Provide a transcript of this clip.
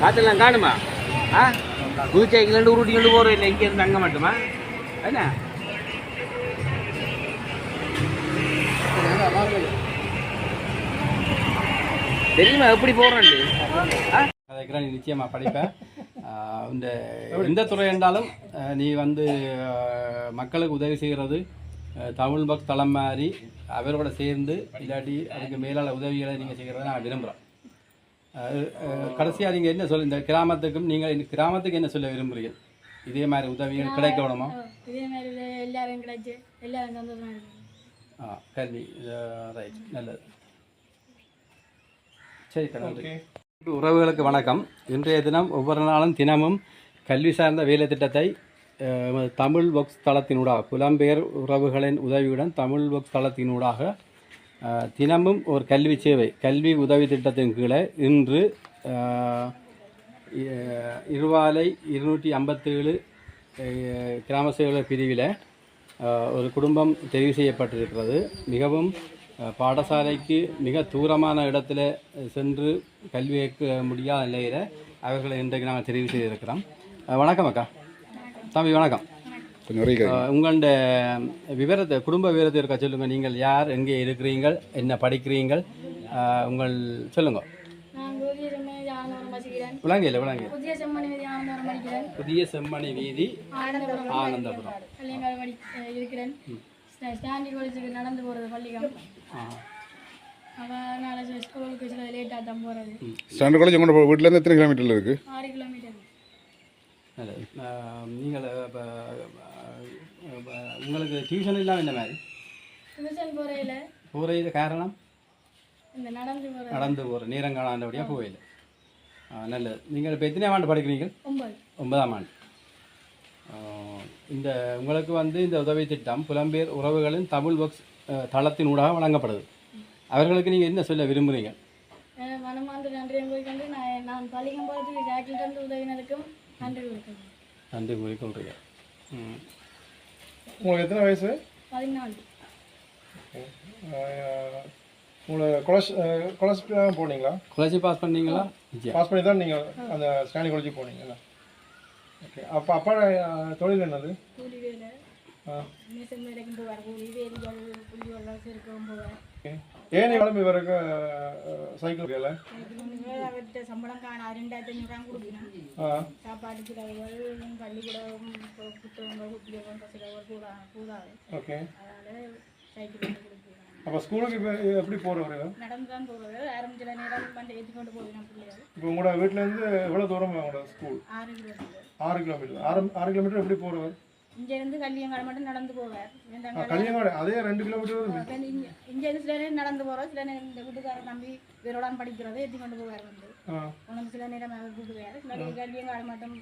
பார்த்துலாம் காணுமா? ஆ? புது சைக்கிள் கொண்டு போகிறோம் இல்லை இங்கேருந்து அங்கே மட்டுமா? என்ன? தெரியுமா எப்படி போகிறோன்னு ஆ? நீ நிச்சயமாக படிப்பேன் இந்த எந்த துறை என்றாலும் நீ வந்து மக்களுக்கு உதவி செய்கிறது தமிழ் பக் தளம் மாதிரி அவரோட சேர்ந்து இல்லாட்டி அதுக்கு மேலான உதவிகளை நீங்கள் செய்கிறத நான் விரும்புகிறேன் கடைசியாக நீங்கள் என்ன சொல்ல இந்த கிராமத்துக்கும் நீங்கள் இந்த கிராமத்துக்கு என்ன சொல்ல விரும்புகிறீர்கள் இதே மாதிரி உதவிகள் கிடைக்க வேணுமா? இதே மாதிரி எல்லாரும் கிடைச்சு எல்லாரும் சந்தோஷமா இருக்கும் ஆ கல்வி ரைட் நல்லது. சரி நன்றி உறவுகளுக்கு வணக்கம். இன்றைய தினம் ஒவ்வொரு நாளும் தினமும் கல்வி சார்ந்த வேலை திட்டத்தை தமிழ் ஒர்க்ஸ் தளத்தினூடாக புலம்பெயர் உறவுகளின் உதவியுடன் தமிழ் ஒர்க்ஸ் தளத்தினூடாக தினமும் ஒரு கல்வி சேவை கல்வி உதவி திட்டத்தின் கீழே இன்று இருவாலை இருநூற்றி ஐம்பத்தேழு கிராம சேவை பிரிவில் ஒரு குடும்பம் தெரிவு செய்யப்பட்டிருக்கிறது. மிகவும் பாடசாலைக்கு மிக தூரமான இடத்துல சென்று கல்வி கேட்க முடியாத நிலையில் அவர்களை இன்றைக்கு நாங்கள் தெரிவு செய்திருக்கிறோம். வணக்கம் அக்கா. தம்பி வணக்கம். உங்களோட விவரத்தை குடும்ப விவரத்தை இருக்கா சொல்லுங்கள் நீங்கள் யார் எங்கே இருக்கிறீங்கள் என்ன படிக்கிறீங்கள் உங்கள் சொல்லுங்கள் விளங்கையில் விளங்கையில் புதிய செம்மணி வீதி ஆனந்தபுரம். ஆனந்தபுரம். கல்யாணம் படி அஹ் இருக்கிறேன். ஸ்டா- ஸ்டாண்டி காலேஜுக்கு நடந்து போகிறது பள்ளிக்கம் ஆ. அதனால சில ஸ்கூலுக்கு சில லேட்டாக தான் போகிறது ஸ்டாண்டர்ட் காலேஜ் உங்களோட வீட்டிலேருந்து எத்தனை கிலோமீட்டரில் இருக்குது ஆறு கிலோமீட்டர் நல்லது ஆஹ் நீங்கள் இப்போ உங்களுக்கு டியூஷன் இல்லாமல் இந்த மாதிரி? டியூஷன் போகையில் போகிற காரணம்? இந்த நடந்து போகிறது நடந்து போகிற நேரம் காணாண்டபடியாக போகல நல்லது. நீங்கள் இப்போ எத்தனை ஆண்டு படிக்கிறீங்க ஒன்பது. ஒன்பதாம் ஆண்டு. இந்த உங்களுக்கு வந்து இந்த உதவி திட்டம் புலம்பெயர் உறவுகளின் தமிழ் ஒர்க்ஸ் தளத்தினூடாக வழங்கப்படுது. அவர்களுக்கு நீங்கள் என்ன சொல்ல விரும்புகிறீங்க? அஹ் மனமார்ந்த நன்றியை போய்க்கொண்டு நான் நான் பள்ளிக்கம் போகிறதுக்கு ஜாக்கில் தந்து உதவினருக்கும் நன்றி கூறிக்கொள்கிறீங்க உங்களுக்கு எத்தனை வயசு? பதினாலு. உங்களை கொலஸ் கொலஸ் போனீங்களா? குலச்சி பாஸ் பண்ணீங்களா? பாஸ் பண்ணி தான் நீங்கள் அந்த ஸ்டாண்டி காலேஜ் போனீங்களா ஓகே. அப்போ அப்பா தொழில் என்னது? ஆ. மிஷன் வேலைக்கும் போவார் கூலி வேலிகள் புள்ளி வெள்ளம் சேர்க்கவும் போவார் ஏன் கிளம்பி வரக்கு சைக்கிள் வேலை அவர்கிட்ட சம்பளம் காண ரெண்டாயிரத்தி ஐநூறுரூவா கொடுக்கணும் ஆ. சாப்பாடு செலவுகள் பள்ளிக்கூடம் புத்தகங்கள் புத்தகம் செலவுகள் கூட கூடாது ஓகே அதனால் சைக்கிள் அப்போ ஸ்கூலுக்கு இப்போ எப்படி போகிறவங்க நடந்து தான் போகிறது ஆரம்பிச்சில நேரம் வண்டி ஏற்றி கொண்டு பிள்ளைகள் இப்போ உங்களோட வீட்டிலேருந்து எவ்வளோ தூரம் உங்களோட ஸ்கூல்? ஆறு கிலோமீட்டர். ஆறு கிலோமீட்டர். ஆறு ஆறு கிலோமீட்டர் எப்படி போகிறவர் இங்கேருந்து கல்யாங்காடு மட்டும் நடந்து போவார். கல்யாணம் அதே ரெண்டு கிலோமீட்டர் இங்கேருந்து சில நேரம் நடந்து போகிறோம் சில நேரம் இந்த வீட்டுக்காரர் நம்பி வேறோடான் படிக்கிறதை ஏற்றி கொண்டு போவார் வந்து. உனக்கு சில நேரம் அவர் கூப்பிடுவார். இல்லாட்டி கல்யாங்காடு மட்டும்